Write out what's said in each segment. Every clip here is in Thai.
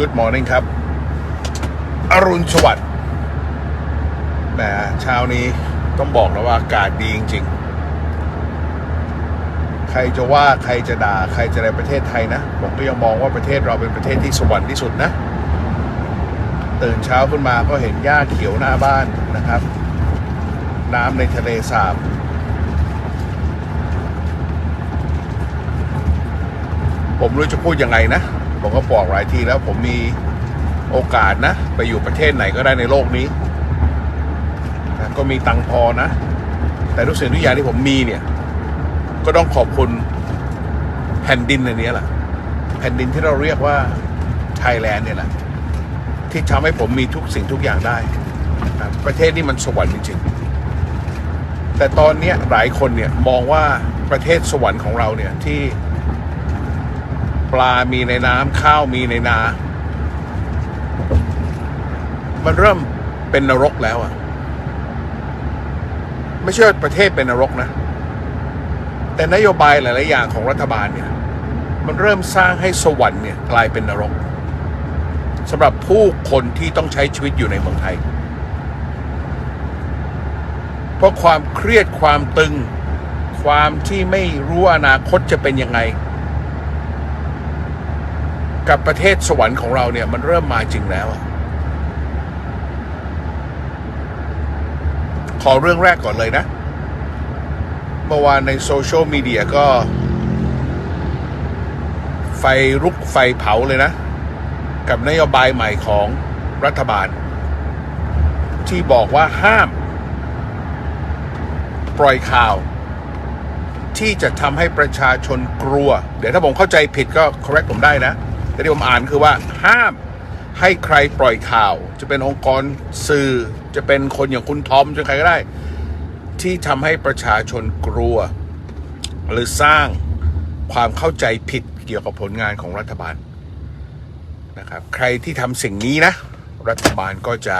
Good morning ครับ อรุณสวัสดิ์แหมเช้านี้ต้องบอกแล้วว่าอากาศดีจริง ๆ ใครจะว่าใครจะด่าใครจะในประเทศไทยนะ ผมก็ยังมองว่าประเทศเราเป็นประเทศที่สวรรค์ที่สุดนะ ตื่นเช้าขึ้นมาก็เห็นหญ้าเขียวหน้าบ้านนะครับ น้ำในทะเลสาบผมรู้จะพูดยังไงนะ ผมก็บอกหลายทีแล้วผมมีโอกาสนะ ไปอยู่ประเทศไหนก็ได้ในโลกนี้ ก็มีตังพอนะ แต่ทุกสิ่งทุกอย่างที่ผมมีเนี่ย ก็ต้องขอบคุณแผ่นดินอันนี้แหละแผ่นดินที่เราเรียกว่าไทยแลนด์เนี่ยแหละที่ทำให้ผมมีทุกสิ่งทุกอย่างได้ ประเทศนี้มันสวรรค์จริงๆแต่ตอนนี้หลายคนเนี่ยมองว่าประเทศสวรรค์ของเราเนี่ยที่ ปลามีในน้ำข้าวมีในนา มันเริ่มเป็นนรกแล้วอะไม่ใช่ประเทศเป็นนรกนะ แต่นโยบายหลาย ๆ อย่างของรัฐบาลเนี่ย มันเริ่มสร้างให้สวรรค์เนี่ยกลายเป็นนรกสำหรับผู้คนที่ต้องใช้ชีวิตอยู่ในเมืองไทย เพราะความเครียดความตึง ความที่ไม่รู้อนาคตจะเป็นยังไง กับประเทศสวรรค์ของเราเนี่ยมันเริ่มมาจริงแล้วขอเรื่องแรกก่อนเลยนะ เมื่อวานในโซเชียลมีเดียก็ ไฟรุกไฟเผาเลยนะ กับนโยบายใหม่ของรัฐบาล ที่บอกว่าห้าม ปล่อยข่าว ที่จะทำให้ประชาชนกลัว เดี๋ยวถ้าผมเข้าใจผิดก็ correct ผมได้นะ แต่ที่ผมอ่านคือว่าห้ามให้ใครปล่อยข่าว จะเป็นองค์กรสื่อจะเป็นคนอย่างคุณทอมจะใครก็ได้ ที่ทำให้ประชาชนกลัว หรือสร้างความเข้าใจผิดเกี่ยวกับผลงานของรัฐบาลนะครับ ใครที่ทำสิ่งนี้นะ รัฐบาลก็จะ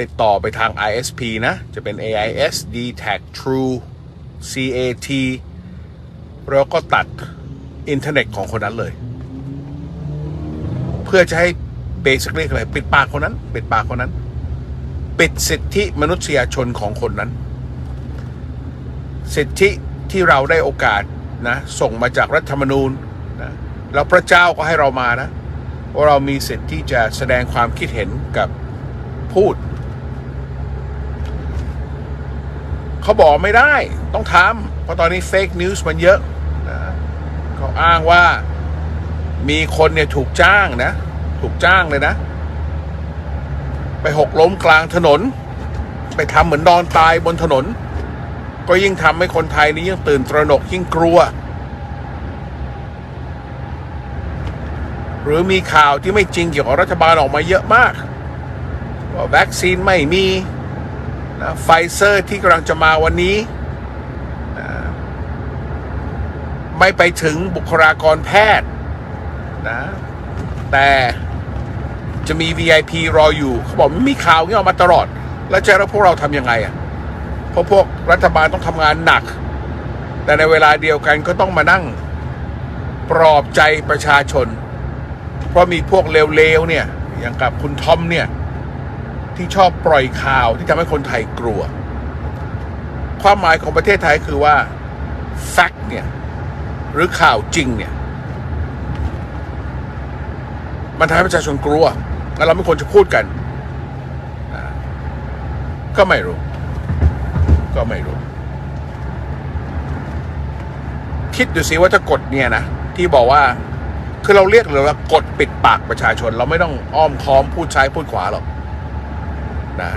ติดต่อไปทาง ISP นะ จะเป็น AIS d t a c True CAT แล้วก็ตัดอินเทอร์เน็ตของคนนั้นเลย เพื่อจะให้ basically อะไรปิดปากคนนั้น ปิดปากคนนั้น ปิดสิทธิมนุษยชนของคนนั้น สิทธิที่เราได้โอกาสนะส่งมาจากรัฐธรรมนูญนะแล้วพระเจ้าก็ให้เรามานะว่าเรามีสิทธิที่จะแสดงความคิดเห็นกับพูด เขาบอกไม่ได้ต้องทำเพราะตอนนี้เฟกนิวส์มันเยอะนะเขาอ้างว่า มีคนเนี่ยถูกจ้างนะ ถูกจ้างเลยนะ ไปหกล้มกลางถนน ไปทำเหมือนนอนตายบนถนน ก็ยิ่งทำให้คนไทยนี่ยิ่งตื่นตระหนกยิ่งกลัว หรือมีข่าวที่ไม่จริงเกี่ยวกับรัฐบาลออกมาเยอะมากว่าวัคซีนไม่มีนะไฟเซอร์ที่กำลังจะมาวันนี้นะไม่ไปถึงบุคลากรแพทย์ นะ แต่จะมี VIP รออยู่ เขาบอกมีข่าวนี้ออกมาตลอด แล้วจะแล้วพวกเราทำยังไงอะเพราะพวกรัฐบาลต้องทำงานหนัก แต่ในเวลาเดียวกันก็ต้องมานั่ง ปลอบใจประชาชน เพราะมีพวกเลวๆเนี่ย อย่างกับคุณทอมเนี่ย ที่ชอบปล่อยข่าวที่ทำให้คนไทยกลัว ความหมายของประเทศไทยคือว่า fact เนี่ย หรือข่าวจริงเนี่ย มันทำให้ประชาชนกลัวแล้วเราไม่ควรจะพูดกัน ก็ไม่รู้ ก็ไม่รู้ คิดดูสิว่าถ้ากดเนี่ยนะ ที่บอกว่า คือเราเรียกเลยว่ากดปิดปากประชาชน เราไม่ต้องอ้อมค้อมพูดซ้ายพูดขวาหรอกนะ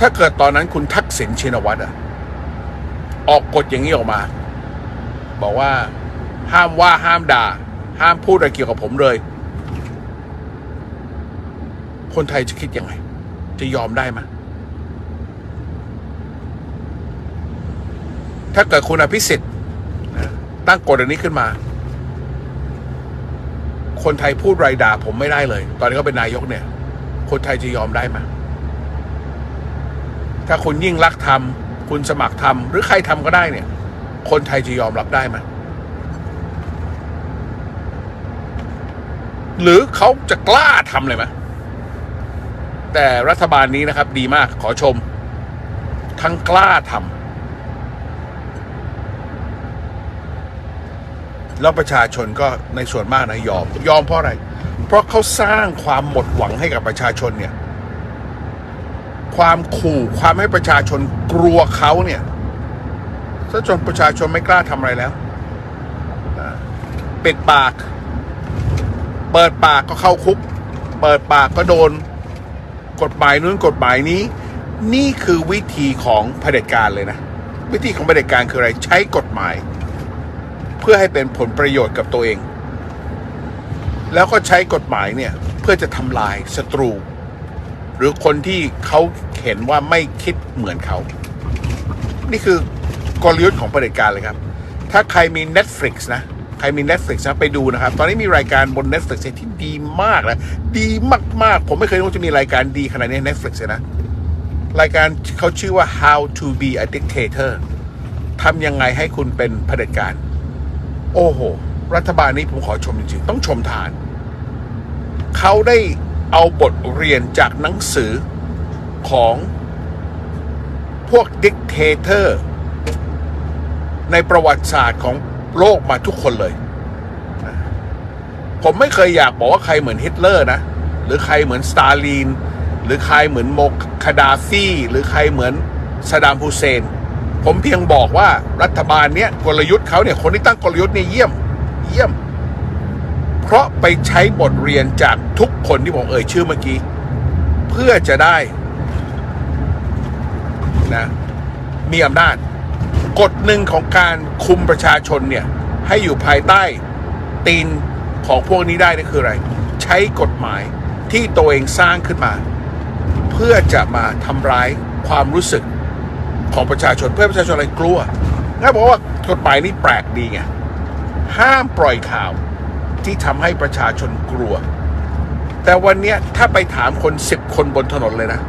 ถ้าเกิดตอนนั้นคุณทักษิณชินวัตรอะออกกฎอย่างนี้ออกมา บอกว่า ห้ามว่าห้ามด่า ห้ามพูดอะไรเกี่ยวกับผมเลย คนไทยจะคิดยังไง จะยอมได้ไหมถ้าเกิดคุณอภิสิทธิ์ตั้งกฎอันนี้ขึ้นมา คนไทยพูดไรด่าผมไม่ได้เลย ตอนนี้เขาเป็นนายกเนี่ย คนไทยจะยอมได้ไหมถ้าคุณยิ่งรักทำคุณสมัครทำหรือใครทำก็ได้เนี่ย คนไทยจะยอมรับได้ไหม หรือเขาจะกล้าทำเลยไหมแต่รัฐบาลนี้นะครับ ดีมากขอชม ทั้งกล้าทำแล้วประชาชนก็ในส่วนมากนะยอม ยอมเพราะอะไร เพราะเขาสร้างความหมดหวังให้กับประชาชนเนี่ย ความขู่ความให้ประชาชนกลัวเขาเนี่ยซะจนประชาชนไม่กล้าทำอะไรแล้วปิดปาก เปิดปากก็เข้าคุก เปิดปากก็โดน กฎหมายนู้นกฎหมายนี้ นี่คือวิธีของเผด็จการเลยนะ วิธีของเผด็จการคืออะไรใช้กฎหมาย เพื่อให้เป็นผลประโยชน์กับตัวเอง แล้วก็ใช้กฎหมายเนี่ยเพื่อจะทำลายศัตรู หรือคนที่เขาเห็นว่าไม่คิดเหมือนเขา นี่คือกลยุทธ์ของเผด็จการเลยครับ ถ้าใครมี Netflix นะ ใครมี Netflix นะไปดูนะครับ ตอนนี้มีรายการบน Netflix ที่ดีมากนะ ดีมาก ๆ ผมไม่เคยรู้ว่าจะมีรายการดีขนาดนี้ใน Netflix เลยนะ รายการเขาชื่อว่า How to be a dictator ทำยังไงให้คุณเป็นเผด็จการ โอ้โห รัฐบาลนี้ผมขอชมจริง ๆ ต้องชมทาน เขาได้เอาบทเรียนจากหนังสือของพวกดิกเตเตอร์ในประวัติศาสตร์ของ โลกมาทุกคนเลย ผมไม่เคยอยากบอกว่าใครเหมือนฮิตเลอร์นะ หรือใครเหมือนสตาลีน หรือใครเหมือนโมคาดาฟีหรือใครเหมือนซาดามฮุเซน ผมเพียงบอกว่ารัฐบาลเนี้ยกลยุทธ์เขาเนี่ยคนที่ตั้งกลยุทธ์เนี่ยเยี่ยม เยี่ยม เพราะไปใช้บทเรียนจากทุกคนที่ผมเอ่ยชื่อเมื่อกี้ เพื่อจะได้นะมีอำนาจ กฎหนึ่งของการคุมประชาชนเนี่ยให้อยู่ภายใต้ตีนของพวกนี้ได้นั่คืออะไร ใช้กฎหมายที่ตัวเองสร้างขึ้นมา เพื่อจะมาทำร้ายความรู้สึกของประชาชนเพื่อประชาชนอะไรกลัวงั้นบอกว่ากฎหมายนี้แปลกดีไงห้ามปล่อยข่าวที่ทำให้ประชาชนกลัว แต่วันนี้ถ้าไปถามคนสิบคนบนถนนเลยนะ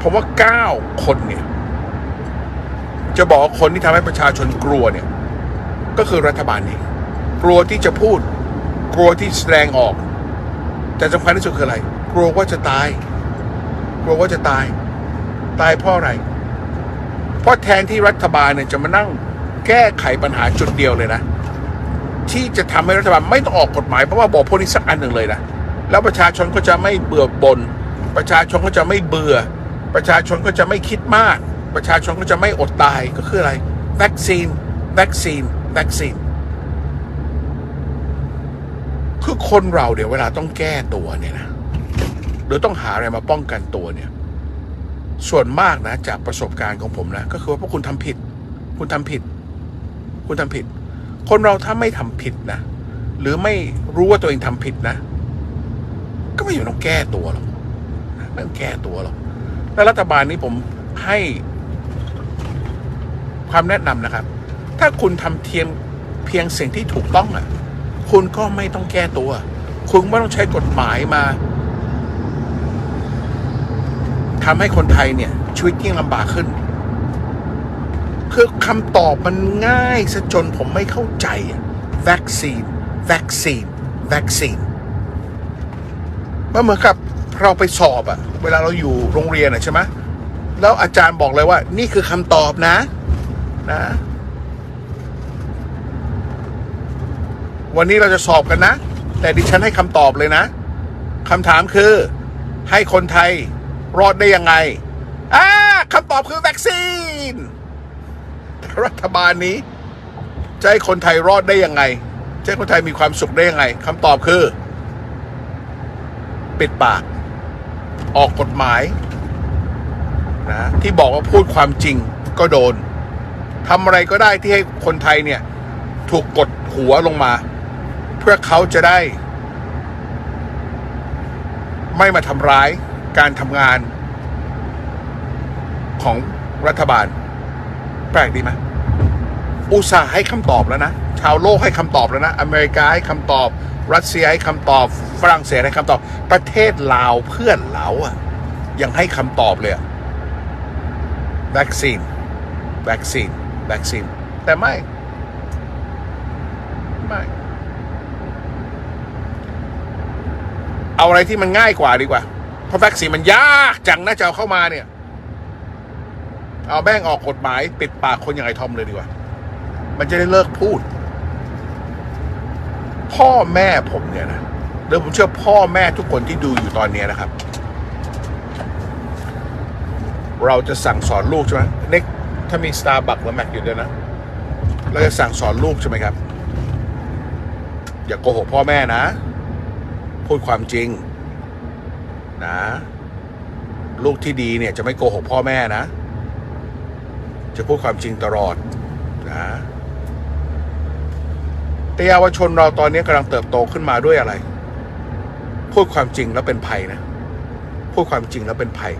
ผมว่าเก้าคนเนี่ย จะบอกคนที่ทำให้ประชาชนกลัวเนี่ย ก็คือรัฐบาลเองกลัวที่จะพูด กลัวที่แสดงออก แต่สำคัญที่สุดคืออะไร กลัวว่าจะตาย กลัวว่าจะตาย ตายเพราะอะไร เพราะแทนที่รัฐบาลเนี่ยจะมานั่งแก้ไขปัญหาจุดเดียวเลยนะ ที่จะทำให้รัฐบาลไม่ต้องออกกฎหมายเพราะว่าบอกพวกนี้สักอันหนึ่งเลยนะแล้วประชาชนก็จะไม่เบื่อบนประชาชนก็จะไม่เบื่อ ประชาชนก็จะไม่คิดมาก ประชาชนก็จะไม่อดตายก็คืออะไร วัคซีน วัคซีน วัคซีน คือคนเราเดี๋ยวเวลาต้องแก้ตัวเนี่ยนะ หรือต้องหาอะไรมาป้องกันตัวเนี่ย ส่วนมากนะ จากประสบการณ์ของผมนะ ก็คือว่าพวกคุณทำผิด คุณทำผิด คุณทำผิด คนเราถ้าไม่ทำผิดนะ หรือไม่รู้ว่าตัวเองทำผิดนะ ก็ไม่อยู่ต้องแก้ตัวหรอกไม่ต้องแก้ตัวหรอก แล้วรัฐบาลนี้ผมให้ ความแนะนำนะครับ ถ้าคุณทำเทียงเพียงสิ่งที่ถูกต้องอะ คุณก็ไม่ต้องแก้ตัว คุณไม่ต้องใช้กฎหมายมาทำให้คนไทยเนี่ยชีวิตยิ่งลำบากขึ้น คือคำตอบมันง่ายซะจนผมไม่เข้าใจอะวัคซีนวัคซีนวัคซีนมันเหมือนกับเราไปสอบอะเวลาเราอยู่โรงเรียนอะใช่ไหมแล้วอาจารย์บอกเลยว่า นี่คือคำตอบนะ นะ วันนี้เราจะสอบกันนะ แต่ดิฉันให้คำตอบเลยนะคำถามคือ ให้คนไทยรอดได้ยังไงอ่าคำตอบคือวัคซีน รัฐบาลนี้ จะให้คนไทยรอดได้ยังไง จะให้คนไทยมีความสุขได้ยังไงคำตอบคือ ปิดปาก ออกกฎหมายนะที่บอกว่าพูดความจริงก็โดน ทำอะไรก็ได้ที่ให้คนไทยเนี่ย ถูกกดหัวลงมา เพื่อเขาจะได้ ไม่มาทำร้ายการทำงาน ของรัฐบาล แปลกดีไหมอุตสาห์ให้คำตอบแล้วนะ ชาวโลกให้คำตอบแล้วนะ อเมริกาให้คำตอบ รัสเซียให้คำตอบ ฝรั่งเศสให้คำตอบ ประเทศลาวเพื่อนเราอะยังให้คำตอบเลยวัคซีนวัคซีน วัคซีน แต่ไม่ ไม่ เอาอะไรที่มันง่ายกว่าดีกว่า เพราะวัคซีนมันยากจังนะจะเอาเข้ามาเนี่ย เอาแบ่งออกกฎหมายปิดปากคนอย่างไอทอมเลยดีกว่า มันจะได้เลิกพูด พ่อแม่ผมเนี่ยนะเดี๋ยวผมเชื่อพ่อแม่ทุกคนที่ดูอยู่ตอนนี้นะครับ เราจะสั่งสอนลูกใช่ไหมเน็ก ถ้ามีสตาร์บัคและแม็กอยู่ด้วยนะ เราจะสั่งสอนลูกใช่ไหมครับ อย่าโกหกพ่อแม่นะ พูดความจริง นะ ลูกที่ดีเนี่ยจะไม่โกหกพ่อแม่นะ จะพูดความจริงตลอดนะแต่เยาวชนเราตอนนี้กำลังเติบโตขึ้นมาด้วยอะไร พูดความจริงแล้วเป็นภัยนะ พูดความจริงแล้วเป็นภัย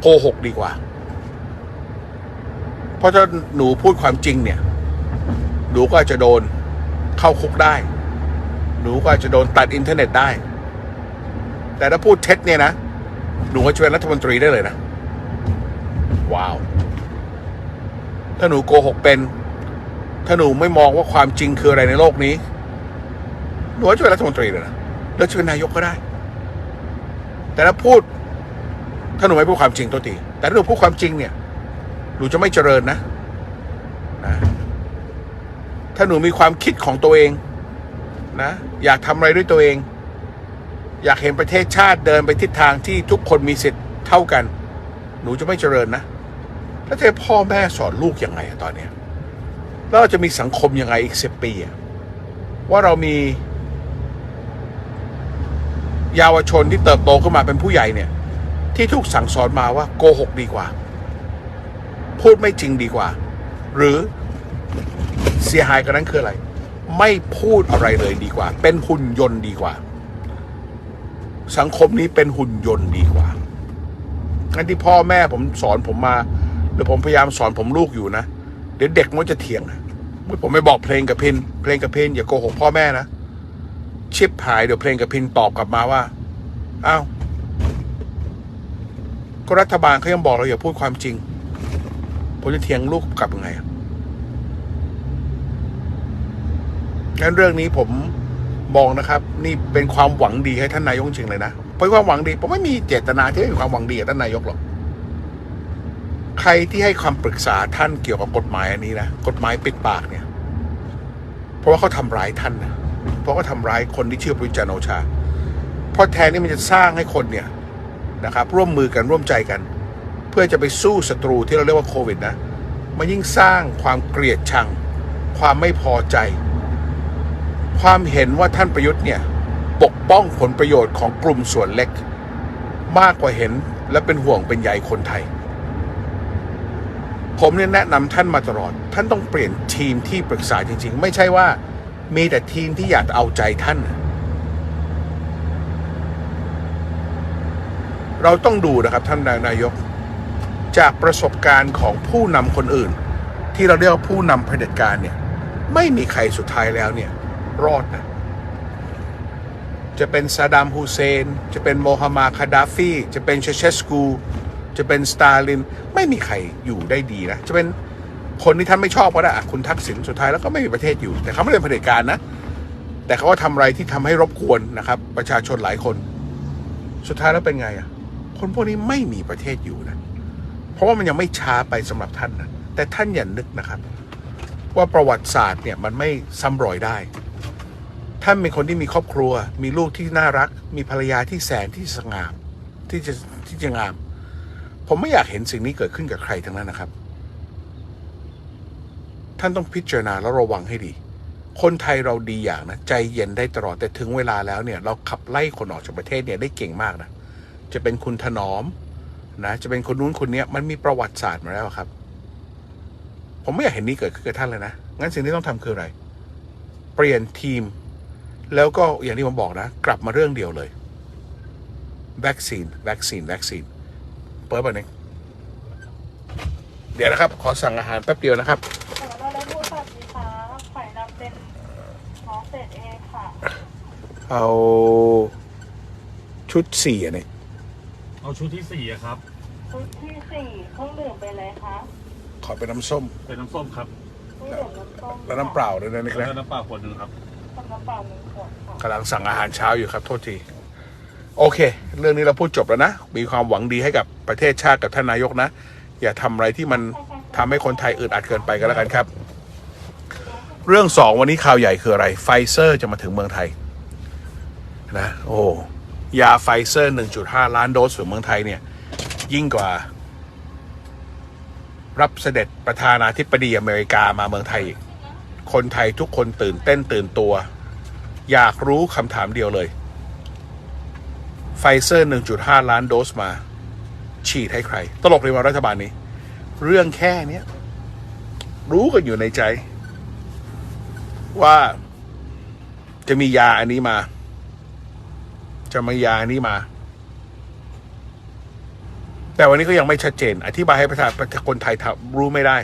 โกหกดีกว่า เพราะถ้าหนูพูดความจริงเนี่ย หนูก็อาจจะโดนเข้าคุกได้ หนูก็อาจจะโดนตัดอินเทอร์เน็ตได้ แต่ถ้าพูดเท็จเนี่ยนะ หนูก็จะเป็นรัฐมนตรีได้เลยนะ ว้าว ถ้าหนูโกหกเป็น ถ้าหนูไม่มองว่าความจริงคืออะไรในโลกนี้ หนูก็จะเป็นรัฐมนตรีเลยนะ แล้วจะเป็นนายกก็ได้ แต่ถ้าพูด ถ้าหนูไม่พูดความจริงตัวตีแต่ถ้าหนูพูดความจริงเนี่ย หนูจะไม่เจริญนะนะถ้าหนูมีความคิดของตัวเองนะอยากทำอะไรด้วยตัวเอง อยากเห็นประเทศชาติเดินไปทิศทางที่ทุกคนมีสิทธิ์เท่ากัน หนูจะไม่เจริญนะแล้วจะให้พ่อแม่สอนลูกยังไงตอนเนี้ยแล้วเราจะมีสังคมยังไงอีกสิบปีว่าเรามีเยาวชนที่เติบโตขึ้นมาเป็นผู้ใหญ่เนี่ย ที่ถูกสั่งสอนมาว่าโกหกดีกว่า พูดไม่จริงดีกว่า หรือเสียหายกันนั้นคืออะไร ไม่พูดอะไรเลยดีกว่า เป็นหุ่นยนต์ดีกว่า สังคมนี้เป็นหุ่นยนต์ดีกว่างั้นที่พ่อแม่ผมสอนผมมาหรือผมพยายามสอนผมลูกอยู่นะเดี๋ยวเด็กมันจะเถียงนะผมไม่บอกเพลงกับเพนเพลงกับเพนอย่าโกหกพ่อแม่นะชิปหายเดี๋ยวเพลงกับเพนตอบกลับมาว่าอ้าวก็รัฐบาลเขายังบอกเราอย่าพูดความจริง ผมจะเถียงลูกกลับยังไงงั้นเรื่องนี้ผมมองนะครับ นี่เป็นความหวังดีให้ท่านนายกจริงเลยนะเป็นความหวังดี ผมไม่มีเจตนาที่จะเป็นความหวังดีกับท่านนายกหรอกใครที่ให้คำปรึกษาท่านเกี่ยวกับกฎหมายอันนี้นะกฎหมายปิดปากเนี่ย เพราะว่าเขาทำร้ายท่านนะเพราะเขาทำร้ายคนที่ชื่อประยุจันโอชาเพราะแทนที่มันจะสร้างให้คนเนี่ยนะครับ ร่วมมือกันร่วมใจกัน เพื่อจะไปสู้ศัตรูที่เราเรียกว่าโควิดนะมันยิ่งสร้างความเกลียดชัง ความไม่พอใจ ความเห็นว่าท่านประยุทธ์เนี่ยปกป้องผลประโยชน์ของกลุ่มส่วนเล็ก มากกว่าเห็นและเป็นห่วงเป็นใยคนไทย ผมเนี่ยแนะนำท่านมาตลอด ท่านต้องเปลี่ยนทีมที่ปรึกษาจริง ๆ ไม่ใช่ว่ามีแต่ทีมที่อยากเอาใจท่าน เราต้องดูนะครับท่านนายก จากประสบการณ์ของผู้นำคนอื่น ที่เราเรียกว่าผู้นำเผด็จการเนี่ย ไม่มีใครสุดท้ายแล้วเนี่ย รอดนะ จะเป็นซาดัมฮุเซน จะเป็นโมฮัมหมัดคาดาฟี จะเป็นเชเชสกู จะเป็นสตาลิน ไม่มีใครอยู่ได้ดีนะ จะเป็นคนที่ท่านไม่ชอบก็ได้อะคุณทักษิณสุดท้ายแล้วก็ไม่มีประเทศอยู่ แต่เขาไม่ได้เป็นเผด็จการนะ แต่เขาก็ทำอะไรที่ทำให้รบกวนนะครับ ประชาชนหลายคน สุดท้ายแล้วเป็นไงอะ คนพวกนี้ไม่มีประเทศอยู่นะ เพราะว่ามันยังไม่ช้าไปสำหรับท่านนะแต่ท่านอย่านึกนะครับ ว่าประวัติศาสตร์เนี่ยมันไม่ซ้ำรอยได้ ท่านเป็นคนที่มีครอบครัว มีลูกที่น่ารัก มีภรรยาที่แสนที่สง่ามที่จะที่จะงาม ผมไม่อยากเห็นสิ่งนี้เกิดขึ้นกับใครทั้งนั้นนะครับ ท่านต้องพิจารณาแล้วระวังให้ดี คนไทยเราดีอย่างนะ ใจเย็นได้ตลอดแต่ถึงเวลาแล้วเนี่ย เราขับไล่คนออกจากประเทศเนี่ยได้เก่งมากนะจะเป็นคุณถนอม นะจะเป็นคนนู้นคนเนี้ยมันมีประวัติศาสตร์มาแล้วครับ ผมไม่อยากเห็นนี้เกิดขึ้นกับท่านเลยนะ งั้นสิ่งที่ต้องทำคืออะไร เปลี่ยนทีม แล้วก็อย่างที่ผมบอกนะ กลับมาเรื่องเดียวเลยวัคซีนวัคซีนวัคซีนเปิดไปหนึ่งเดี๋ยวนะครับ ขอสั่งอาหารแป๊บเดียวนะครับขอเราได้พูดสวัสดีค่ะไข่ดำเป็นน้องเศษเองค่ะเอาชุดสี่อันนี้ เอาชุดที่สี่อะครับ ชุดที่สี่เครื่องดื่มเป็นอะไรคะขอเป็นน้ำส้มเป็นน้ำส้มครับเครื่องดื่มน้ำส้มแล้วน้ำเปล่าด้วยนะนี่แล้วนะก็น้ำเปล่าขวดหนึ่งครับ กับน้ำเปล่าหนึ่งขวดค่ะ กำลังสั่งอาหารเช้าอยู่ครับ โทษที โอเค เรื่องนี้เราพูดจบแล้วนะ มีความหวังดีให้กับประเทศชาติกับท่านนายกนะ อย่าทำอะไรที่มันทำให้คนไทยอึดอัดเกินไปก็แล้วกันครับ เรื่องสองวันนี้ข่าวใหญ่คืออะไร ไฟเซอร์จะมาถึงเมืองไทย นะ โอ้ ยาไฟเซอร์ 1.5 ล้านโดสถึงเมืองไทยเนี่ย ยิ่งกว่า รับเสด็จประธานาธิบดีอเมริกามาเมืองไทยอีก คนไทยทุกคนตื่นเต้นตื่นตัว อยากรู้คำถามเดียวเลย ไฟเซอร์ 1.5 ล้านโดสมา ฉีดให้ใคร ตลกเลยว่ารัฐบาลนี้ เรื่องแค่นี้รู้กันอยู่ในใจ ว่าจะมียาอันนี้มา จะมียานี้มา แต่วันนี้ก็ยังไม่ชัดเจน อธิบายให้ประชาชาคนไทยรู้ไม่ได้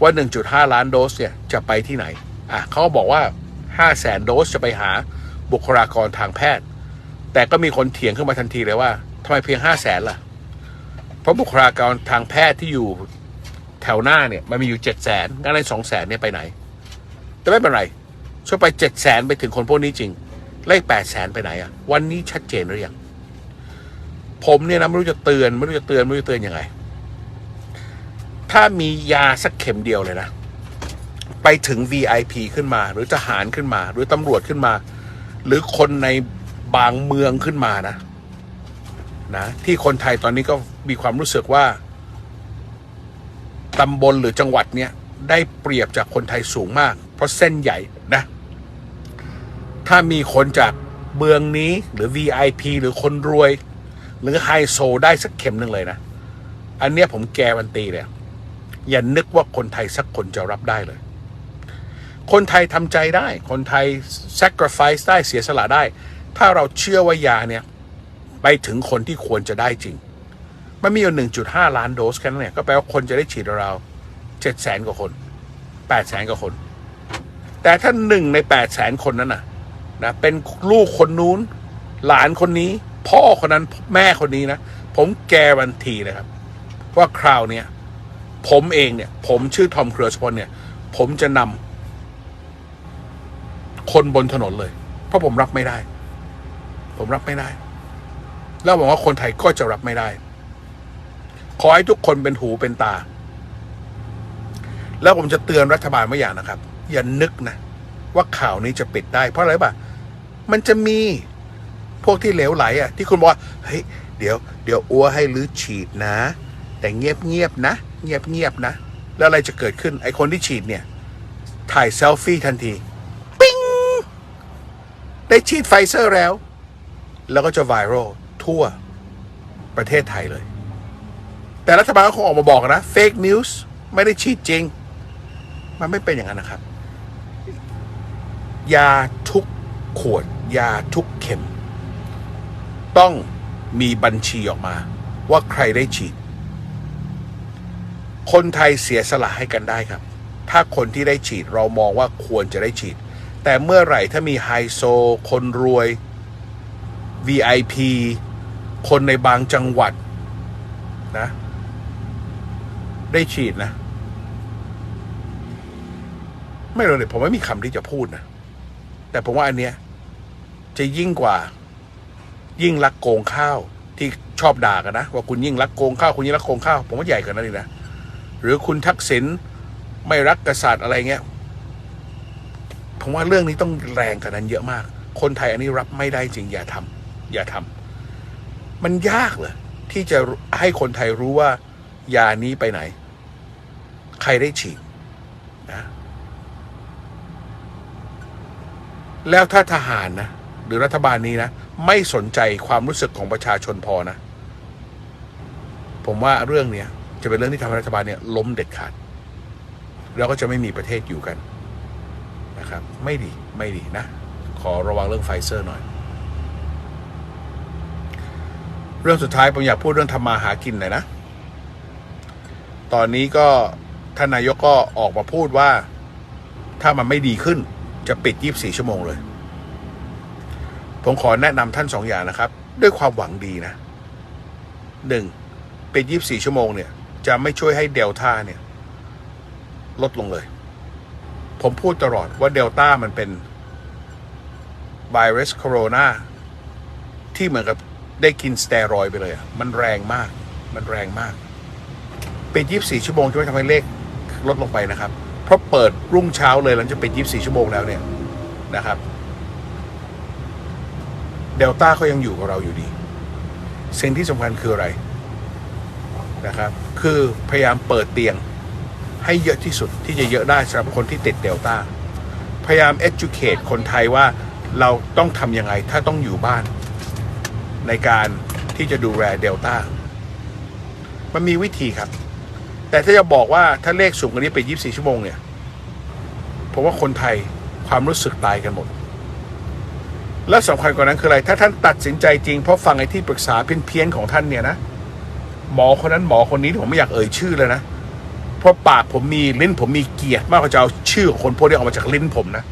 ว่า 1.5 ล้านโดสเนี่ยจะไปที่ไหน อะเขาก็บอกว่า 5 แสนโดสจะไปหาบุคลากรทางแพทย์ แต่ก็มีคนเถียงขึ้นมาทันทีเลยว่าทำไมเพียง 5 แสนล่ะ เพราะบุคลากรทางแพทย์ที่อยู่แถวหน้าเนี่ยมันมีอยู่ 7 แสนงั้นใน2แสนเนี่ยไปไหน แต่ไม่เป็นไรช่วยไป 7 แสนไปถึงคนพวกนี้จริง เลข8แสนไปไหนอะวันนี้ชัดเจนหรือยังผมเนี่ยนะไม่รู้จะเตือนไม่รู้จะเตือนไม่รู้จะเตือนยังไง ถ้ามียาสักเข็มเดียวเลยนะ ไปถึง VIP ขึ้นมา หรือทหารขึ้นมา หรือตำรวจขึ้นมา หรือคนในบางเมืองขึ้นมานะ นะ ที่คนไทยตอนนี้ก็มีความรู้สึกว่าตำบลหรือจังหวัดเนี่ย ได้เปรียบจากคนไทยสูงมาก เพราะเส้นใหญ่นะ ถ้ามีคนจากเมืองนี้หรือ VIP หรือคนรวย หรือไฮโซได้สักเข็มหนึ่งเลยนะ อันเนี้ยผมแกมันตีเลยอย่านึกว่าคนไทยสักคนจะรับได้เลย คนไทยทำใจได้ คนไทย sacrifice ได้เสียสละได้ ถ้าเราเชื่อว่ายาเนี่ย ไปถึงคนที่ควรจะได้จริง มันมีอยู่ 1.5 ล้านโดสแค่นั้นเนี่ย ก็แปลว่าคนจะได้ฉีดเราวๆ7แสนกว่าคน8แสนกว่าคน แต่ถ้าหนึ่งใน8แสนคนนั้นน่ะ นะเป็นลูกคนนู้น หลานคนนี้ พ่อคนนั้นแม่คนนี้นะ ผมแกรันทีเลยครับ ว่าคราวเนี้ยผมเองเนี่ย ผมชื่อทอมเครือสพลเนี่ย ผมจะนำคนบนถนนเลย เพราะผมรับไม่ได้ ผมรับไม่ได้ แล้วหวังว่าคนไทยก็จะรับไม่ได้ ขอให้ทุกคนเป็นหูเป็นตา แล้วผมจะเตือนรัฐบาลไว้อย่างนะครับ อย่านึกนะว่าข่าวนี้จะปิดได้เพราะอะไรป่ะ มันจะมีพวกที่เหลวไหลอะ ที่คุณบอกว่าเฮ้ยเดี๋ยวเดี๋ยวอัวให้ลื้อฉีดนะ แต่เงียบเงียบนะ เงียบเงียบนะ แล้วอะไรจะเกิดขึ้นไอคนที่ฉีดเนี่ย ถ่ายเซลฟี่ทันที ปิ้งได้ฉีดไฟเซอร์แล้ว แล้วก็จะไวรัลทั่วประเทศไทยเลย แต่รัฐบาลก็คงออกมาบอกนะเฟกนิวส์ไม่ได้ฉีดจริง มันไม่เป็นอย่างนั้นนะครับ ยาทุกขวด ยาทุกเข็ม ต้องมีบัญชีออกมา ว่าใครได้ฉีด คนไทยเสียสละให้กันได้ครับ ถ้าคนที่ได้ฉีดเรามองว่าควรจะได้ฉีด แต่เมื่อไหร่ถ้ามีไฮโซ คนรวย VIP คนในบางจังหวัดนะ ได้ฉีดนะ ไม่รู้เลยผมไม่มีคำที่จะพูดนะ แต่ผมว่าอันเนี้ย จะยิ่งกว่า ยิ่งรักโกงข้าวที่ชอบด่ากันนะ ว่าคุณยิ่งรักโกงข้าวคุณยิ่งรักโกงข้าวผมว่าใหญ่กว่านั้นอีกนะหรือคุณทักษิณไม่รักกษัตริย์อะไรเงี้ยผมว่าเรื่องนี้ต้องแรงกว่านั้นเยอะมาก คนไทยอันนี้รับไม่ได้จริงอย่าทำอย่าทำมันยากเลยที่จะให้คนไทยรู้ว่ายานี้ไปไหน ใครได้ฉีดนะ แล้วถ้าทหารนะ หรือรัฐบาลนี้นะ ไม่สนใจความรู้สึกของประชาชนพอนะ ผมว่าเรื่องเนี้ยจะเป็นเรื่องที่ทำให้รัฐบาลเนี่ยล้มเด็ดขาด แล้วก็จะไม่มีประเทศอยู่กันนะครับ ไม่ดีไม่ดีนะ ขอระวังเรื่องไฟเซอร์หน่อย เรื่องสุดท้ายผมอยากพูดเรื่องทำมาหากินหน่อยนะ ตอนนี้ก็ท่านนายกก็ออกมาพูดว่า ถ้ามันไม่ดีขึ้นจะปิด 24 ชั่วโมงเลย ผมขอแนะนำท่านสองอย่างนะครับ ด้วยความหวังดีนะหนึ่งปิด24ชั่วโมงเนี่ย จะไม่ช่วยให้เดลต้าเนี่ย ลดลงเลย ผมพูดตลอดว่าเดลต้ามันเป็นไวรัสโคโรนาที่เหมือนกับได้กินสเตียรอยไปเลยอะมันแรงมาก มันแรงมาก เป็น24ชั่วโมงจะไม่ทำให้เลขลดลงไปนะครับ เพราะเปิดรุ่งเช้าเลยหลังจากเป็น24ชั่วโมงแล้วเนี่ยนะครับ เดลต้าเขายังอยู่กับเราอยู่ดี สิ่งที่สำคัญคืออะไรนะครับ คือพยายามเปิดเตียงให้เยอะที่สุดที่จะเยอะได้สำหรับคนที่ติดเดลต้าพยายาม educate คนไทยว่าเราต้องทำยังไงถ้าต้องอยู่บ้าน ในการที่จะดูแลเดลต้ามันมีวิธีครับ แต่ถ้าจะบอกว่าถ้าเลขสูงกว่านี้ไป 24 ชั่วโมงเนี่ย ผมว่าคนไทยความรู้สึกตายกันหมด และสำคัญกว่านั้นคืออะไร ถ้าท่านตัดสินใจจริง เพราะฟังไอ้ที่ปรึกษาเพี้ยนๆของท่านเนี่ยนะ หมอคนนั้นหมอคนนี้ที่ผมไม่อยากเอ่ยชื่อเลยนะ เพราะปากผมมีลิ้นผมมีเกียรติมากกว่าจะเอาชื่อของคนพวกนี้ออกมาจากลิ้นผมนะ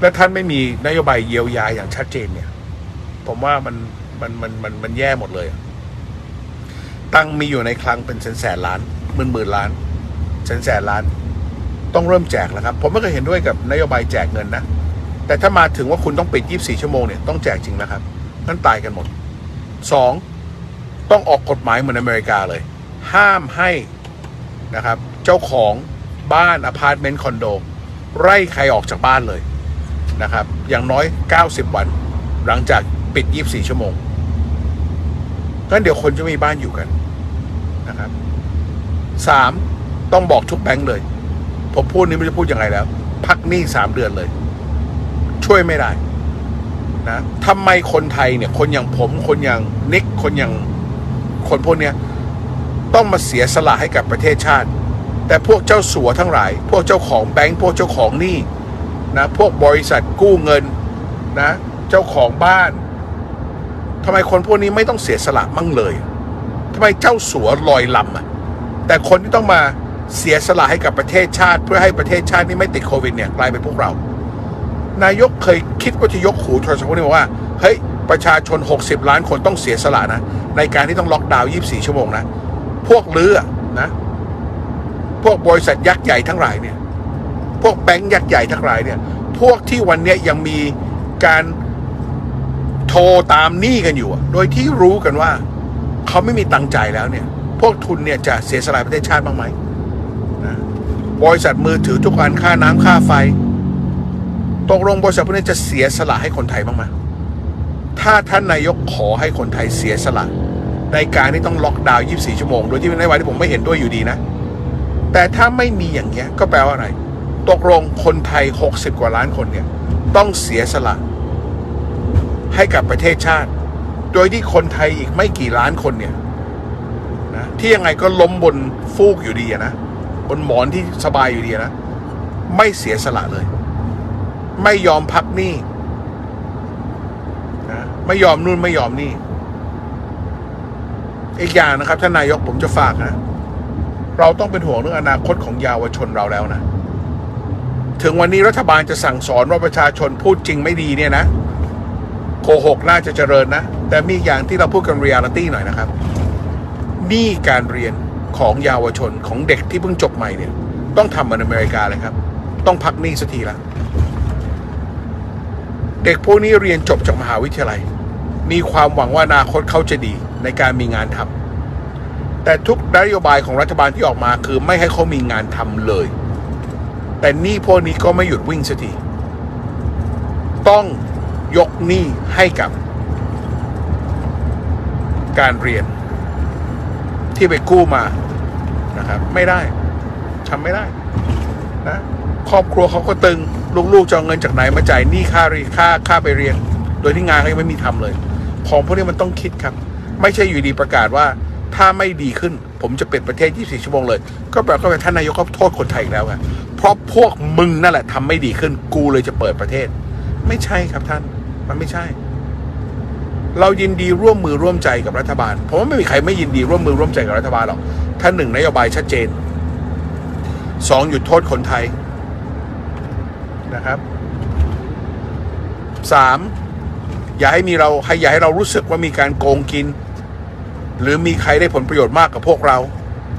และท่านไม่มีนโยบายเยียวยาอย่างชัดเจนเนี่ย ผมว่ามันมันมันมันมันแย่หมดเลย ตังมีอยู่ในคลังเป็นแสนแสนล้านหมื่นหมื่นล้านแสนแสนล้าน ต้องเริ่มแจกแล้วครับ ผมไม่เคยเห็นด้วยกับนโยบายแจกเงินนะ แต่ถ้ามาถึงว่าคุณต้องปิด 24 ชั่วโมงเนี่ยต้องแจกจริงแล้วครับนั่นตายกันหมดสองต้องออกกฎหมายเหมือนอเมริกาเลย ห้ามให้นะครับ เจ้าของบ้านอพาร์ตเมนต์คอนโดไล่ใครออกจากบ้านเลยนะครับ อย่างน้อย 90 วัน หลังจากปิด 24 ชั่วโมงงั้นเดี๋ยวคนจะมีบ้านอยู่กันนะครับสามต้องบอกทุกแบงค์เลย ผมพูดนี้ไม่รู้จะพูดยังไงแล้ว พักหนี้สามเดือนเลย ช่วยไม่ได้นะทำไมคนไทยเนี่ย คนอย่างผมคนอย่างนิกคนอย่างคนพวกเนี้ยต้องมาเสียสละให้กับประเทศชาติ แต่พวกเจ้าสัวทั้งหลาย พวกเจ้าของแบงก์พวกเจ้าของหนี้นะพวกบริษัทกู้เงินนะเจ้าของบ้านทำไมคนพวกนี้ไม่ต้องเสียสละมั่งเลยทำไมเจ้าสัวลอยลำอะแต่คนที่ต้องมา เสียสละให้กับประเทศชาติ เพื่อให้ประเทศชาตินี้ไม่ติดโควิดเนี่ยกลายเป็นพวกเรา นายกเคยคิดว่าจะยกหูโทรศัพท์นี้บอกว่าเฮ้ยประชาชน 60 ล้านคนต้องเสียสละนะ ในการที่ต้องล็อกดาวน์24 ชั่วโมงนะ พวกเรือนะ พวกบริษัทยักษ์ใหญ่ทั้งหลายเนี่ย พวกแบงก์ยักษ์ใหญ่ทั้งหลายเนี่ย พวกที่วันนี้ยังมีการโทรตามหนี้กันอยู่ โดยที่รู้กันว่า เขาไม่มีตังค์จ่ายแล้วเนี่ย พวกทุนเนี่ยจะเสียสละประเทศชาติบ้างไหม บริษัทมือถือทุกอันค่าน้ำค่าไฟ ตกลงบริษัทพวกนี้จะเสียสละให้คนไทยบ้างไหมถ้าท่านนายกขอให้คนไทยเสียสละในการที่ต้องล็อกดาวน์ 24 ชั่วโมง โดยที่ในวันที่ผมไม่เห็นด้วยอยู่ดีนะ แต่ถ้าไม่มีอย่างเงี้ยก็แปลว่าอะไร ตกลงคนไทย 60 กว่าล้านคนเนี่ย ต้องเสียสละ ให้กับประเทศชาติ โดยที่คนไทยอีกไม่กี่ล้านคนเนี่ยนะที่ยังไงก็ล้มบนฟูกอยู่ดีนะ บนหมอนที่สบายอยู่ดีนะ ไม่เสียสละเลย ไม่ยอมพักหนี้นะไม่ยอมนู่นไม่ยอมนี่ อีกอย่างนะครับท่านนายกผมจะฝากนะ เราต้องเป็นห่วงเรื่องอนาคตของเยาวชนเราแล้วนะถึงวันนี้รัฐบาลจะสั่งสอนว่าประชาชนพูดจริงไม่ดีเนี่ยนะโกหกน่าจะเจริญนะ แต่มีอีกอย่างที่เราพูดกันเรียลิตี้หน่อยนะครับ นี่การเรียน ของเยาวชนของเด็กที่เพิ่งจบใหม่เนี่ย ต้องทำเหมือนอเมริกาเลยครับ ต้องพักหนี้สักทีละเด็กพวกนี้เรียนจบจากมหาวิทยาลัย มีความหวังว่าอนาคตเขาจะดีในการมีงานทำแต่ทุกนโยบายของรัฐบาลที่ออกมาคือไม่ให้เขามีงานทำเลย แต่หนี้พวกนี้ก็ไม่หยุดวิ่งสักทีต้องยกหนี้ให้กับการเรียน ที่ไปกู้มานะครับ ไม่ได้ทำไม่ได้นะครอบครัวเขาก็ตึง ลูกๆจะเอาเงินจากไหนมาจ่ายหนี้ค่าเรียนค่าค่าไปเรียน โดยที่งานเขายังไม่มีทำเลย ของพวกนี้มันต้องคิดครับ ไม่ใช่อยู่ดีประกาศว่า ถ้าไม่ดีขึ้น ผมจะปิดประเทศ 24 ชั่วโมงเลย ก็แปลว่าท่านนายกก็โทษคนไทยแล้วไงเพราะพวกมึงนั่นแหละทำไม่ดีขึ้น กูเลยจะเปิดประเทศ ไม่ใช่ครับท่าน มันไม่ใช่ เรายินดีร่วมมือร่วมใจกับรัฐบาลผมว่าไม่มีใครไม่ยินดีร่วมมือร่วมใจกับรัฐบาลหรอกถ้าหนึ่งนโยบายชัดเจนสองหยุดโทษคนไทยนะครับสามอย่าให้มีเราให้อย่าให้เรารู้สึกว่ามีการโกงกิน หรือมีใครได้ผลประโยชน์มากกับพวกเรา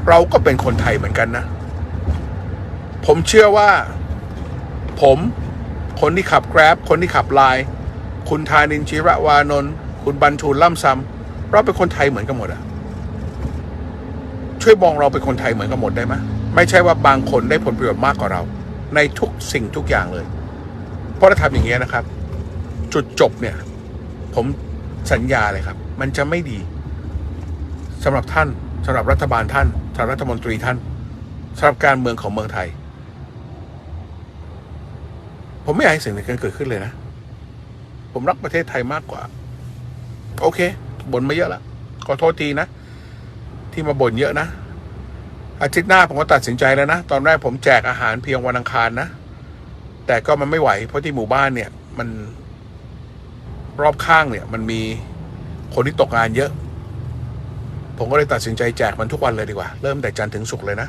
เราก็เป็นคนไทยเหมือนกันนะ ผมเชื่อว่า ผมคนที่ขับ Grab คนที่ขับไลน์คุณธานินชิระวานนท์ คุณบรรทูลล่ำซ้ำเราเป็นคนไทยเหมือนกันหมดอะช่วยมองเราเป็นคนไทยเหมือนกันหมดได้ไหมไม่ใช่ว่าบางคนได้ผลประโยชน์มากกว่าเรา ในทุกสิ่งทุกอย่างเลย เพราะถ้าทำอย่างเงี้ยนะครับ จุดจบเนี่ย ผมสัญญาเลยครับ มันจะไม่ดีสำหรับท่านสำหรับรัฐบาลท่านสำหรับรัฐมนตรีท่านสำหรับการเมืองของเมืองไทย ผมไม่อยากให้สิ่งนี้เกิดขึ้นเลยนะ ผมรักประเทศไทยมากกว่า โอเคบ่นมาเยอะแล้วขอโทษทีนะ ที่มาบ่นเยอะนะ อาทิตย์หน้าผมก็ตัดสินใจแล้วนะ ตอนแรกผมแจกอาหารเพียงวันอังคารนะ แต่ก็มันไม่ไหว เพราะที่หมู่บ้านเนี่ย มันรอบข้างเนี่ย มันมีคนที่ตกงานเยอะ ผมก็เลยตัดสินใจแจกมันทุกวันเลยดีกว่า เริ่มแต่จันทร์ถึงศุกร์เลยนะ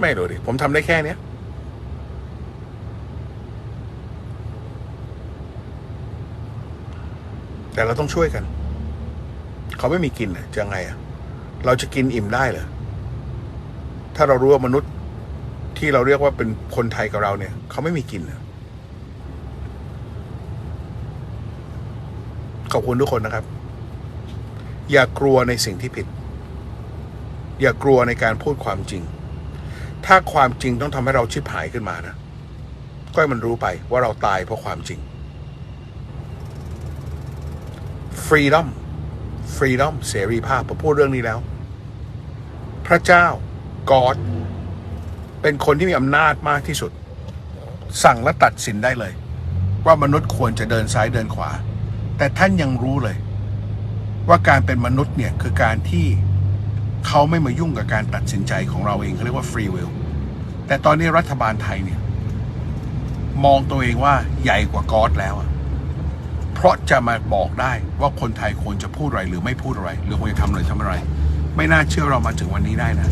ไม่รู้ดิผมทำได้แค่เนี้ย แต่เราต้องช่วยกัน เขาไม่มีกินจะไงอะเราจะกินอิ่มได้เหรอถ้าเรารู้ว่ามนุษย์ที่เราเรียกว่าเป็นคนไทยกับเราเนี่ย เขาไม่มีกินน่ะขอบคุณทุกคนนะครับ อย่ากลัวในสิ่งที่ผิด อย่ากลัวในการพูดความจริง ถ้าความจริงต้องทำให้เราชิบหายขึ้นมานะก็ให้มันรู้ไปว่าเราตายเพราะความจริง freedom freedom เสรีภาพผมพูดเรื่องนี้แล้ว พระเจ้า God เป็นคนที่มีอำนาจมากที่สุด สั่งและตัดสินได้เลย ว่ามนุษย์ควรจะเดินซ้ายเดินขวา แต่ท่านยังรู้เลย ว่าการเป็นมนุษย์เนี่ยคือการที่เขาไม่มายุ่งกับการตัดสินใจของเราเองเขาเรียกว่า free will แต่ตอนนี้รัฐบาลไทยเนี่ย มองตัวเองว่าใหญ่กว่ากอดแล้วอะ เพราะจะมาบอกได้ว่าคนไทยควรจะพูดอะไรหรือไม่พูดอะไร หรือควรจะทำอะไรทำอะไร ไม่น่าเชื่อเรามาถึงวันนี้ได้นะ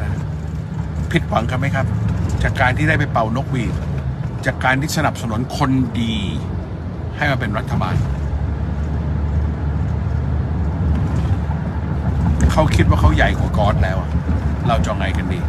นะผิดหวังกันไหมครับ จากการที่ได้ไปเป่านกหวีดจากการที่สนับสนุนคนดี ให้มาเป็นรัฐบาลเขาคิดว่าเขาใหญ่กว่าก๊อดแล้วเราจะเอาไงกันดี